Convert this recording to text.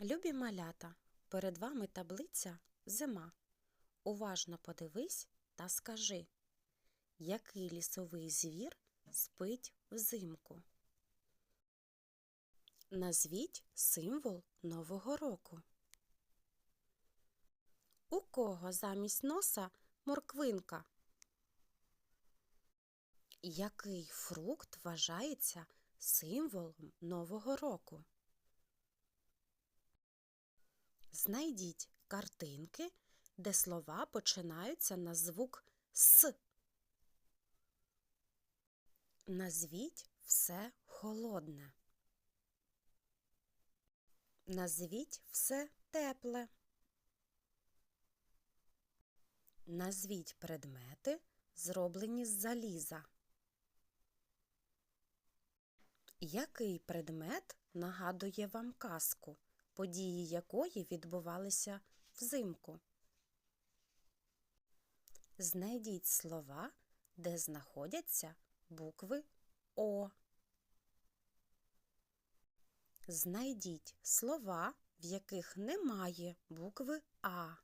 Любі малята, перед вами таблиця зима. Уважно подивись та скажи, який лісовий звір спить взимку? Назвіть символ Нового року. У кого замість носа морквинка? Який фрукт вважається символом Нового року? Знайдіть картинки, де слова починаються на звук С. Назвіть все холодне. Назвіть все тепле. Назвіть предмети, зроблені з заліза. Який предмет нагадує вам казку, події якої відбувалися взимку? Знайдіть слова, де знаходяться букви О. Знайдіть слова, в яких немає букви А.